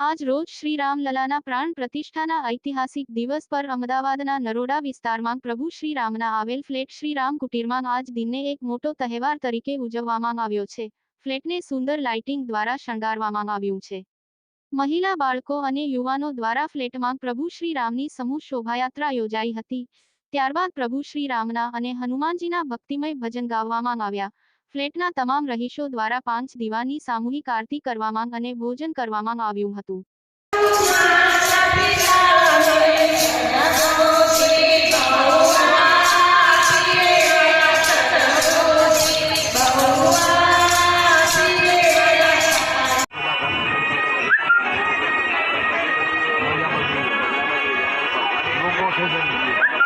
આજ રોજ શ્રી રામલલાના પ્રાણ પ્રતિષ્ઠાના ઐતિહાસિક દિવસ પર અમદાવાદના નરોડા વિસ્તારમાં પ્રભુ શ્રી રામના આવેલ ફ્લેટ શ્રી રામ કુટીરમાં આજ દિનને એક મોટો તહેવાર તરીકે ઉજવવામાં આવ્યો છે. ફ્લેટને સુંદર લાઇટિંગ દ્વારા શણગારવામાં આવ્યું છે. મહિલા બાળકો અને યુવાનો દ્વારા ફ્લેટમાં પ્રભુ શ્રી રામની સમૂહ શોભાયાત્રા યોજાઈ હતી. ત્યારબાદ પ્રભુ શ્રી રામના અને હનુમાનજીના ભક્તિમય ભજન ગાવામાં આવ્યા. ફ્લેટના તમામ રહીશો દ્વારા પાંચ દીવાની સામૂહિક આરતી કરવામાં અને ભોજન કરવામાં આવ્યું હતું Thank you.